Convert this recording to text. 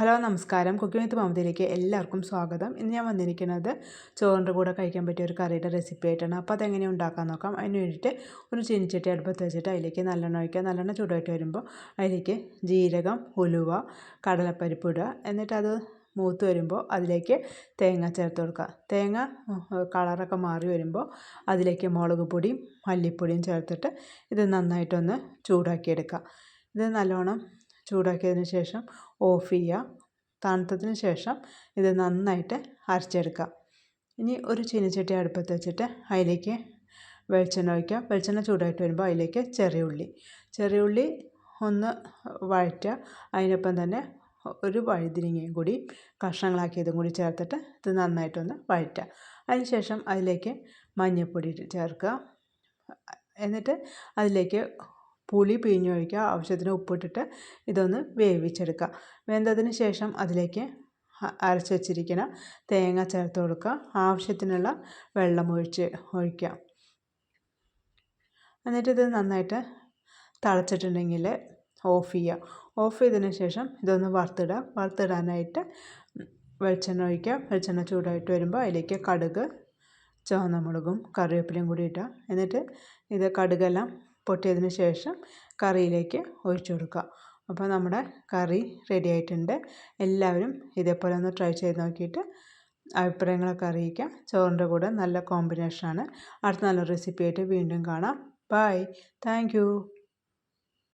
Hello നമസ്കാരം. Cooking വിത്ത് മമതയിലേക്ക് എല്ലാവർക്കും സ്വാഗതം. ഇന്ന് ഞാൻ വന്നിരിക്കുന്നത് ചോറിന്റെ കൂടെ കഴിക്കാൻ പറ്റിയ ഒരു കറിയുടെ റെസിപ്പി ആയിട്ടാണ്. അപ്പോൾ അതെങ്ങനെ ഉണ്ടാക്കാൻ നോക്കാം. അതിന് വേണ്ടിയിട്ട് ഒരു ചീനിച്ചട്ടി അടുപ്പത്ത് വെച്ചിട്ട് അതിലേക്ക് നല്ലെണ്ണ ഒഴിക്കുക. നല്ലെണ്ണ ചൂടായിട്ട് വരുമ്പോൾ അതിലേക്ക് ജീരകം ഉലുവ കടലപ്പരിപ്പ് ഇടുക. എന്നിട്ട് അത് മൂത്ത് വരുമ്പോൾ അതിലേക്ക് തേങ്ങ ചേർത്ത് കൊടുക്കുക. തേങ്ങ കളറൊക്കെ മാറി വരുമ്പോൾ അതിലേക്ക് മുളക് പൊടിയും മല്ലിപ്പൊടിയും ചേർത്തിട്ട് ഇത് നന്നായിട്ടൊന്ന് ചൂടാക്കിയെടുക്കുക. ഇത് നല്ലോണം ചൂടാക്കിയതിന് ശേഷം ഓഫ് ചെയ്യുക. തണുത്തതിന് ശേഷം ഇത് നന്നായിട്ട് അരച്ചെടുക്കുക. ഇനി ഒരു ചീനച്ചട്ടി അടുപ്പത്ത് വെച്ചിട്ട് അതിലേക്ക് വെളിച്ചെണ്ണ ഒഴിക്കുക. വെളിച്ചെണ്ണ ചൂടായിട്ട് വരുമ്പോൾ അതിലേക്ക് ചെറിയ ഉള്ളി. ചെറിയ ഉള്ളി ഒന്ന് വഴറ്റുക. അതിനൊപ്പം തന്നെ ഒരു വഴുതിരിങ്ങയും കൂടി കഷ്ണങ്ങളാക്കിയതും കൂടി ചേർത്തിട്ട് ഇത് നന്നായിട്ടൊന്ന് വഴറ്റുക. അതിനുശേഷം അതിലേക്ക് മഞ്ഞൾപ്പൊടി ചേർക്കുക. എന്നിട്ട് അതിലേക്ക് പുളി പിഴിഞ്ഞൊഴിക്കുക ആവശ്യത്തിന് ഉപ്പിട്ടിട്ട് ഇതൊന്ന് വേവിച്ചെടുക്കുക. വെന്തതിന് ശേഷം അതിലേക്ക് അരച്ച് വച്ചിരിക്കുന്ന തേങ്ങ ചേർത്ത് കൊടുക്കുക. ആവശ്യത്തിനുള്ള വെള്ളം ഒഴിച്ച് ഒഴിക്കുക. എന്നിട്ടിത് നന്നായിട്ട് തിളച്ചിട്ടുണ്ടെങ്കിൽ ഓഫ് ചെയ്യുക. ഓഫ് ചെയ്തതിന് ശേഷം ഇതൊന്ന് വറുത്തിടുക. വറുത്തിടാനായിട്ട് വെളിച്ചെണ്ണ ഒഴിക്കുക. വെളിച്ചെണ്ണ ചൂടായിട്ട് വരുമ്പോൾ അതിലേക്ക് കടുക് ചുവന്ന മുളകും കറിവേപ്പിലയും കൂടി ഇട്ടുക എന്നിട്ട് ഇത് കടുകെല്ലാം പൊട്ടിയതിന് ശേഷം കറിയിലേക്ക് ഒഴിച്ചു കൊടുക്കുക. അപ്പോൾ നമ്മുടെ കറി റെഡി ആയിട്ടുണ്ട്. എല്ലാവരും ഇതേപോലെ ഒന്ന് ട്രൈ ചെയ്ത് നോക്കിയിട്ട് അഭിപ്രായങ്ങളൊക്കെ അറിയിക്കാം. ചോറിന്റെ കൂടെ നല്ല കോമ്പിനേഷനാണ് അടുത്ത നല്ല റെസിപ്പി ആയിട്ട് വീണ്ടും കാണാം. Bye thank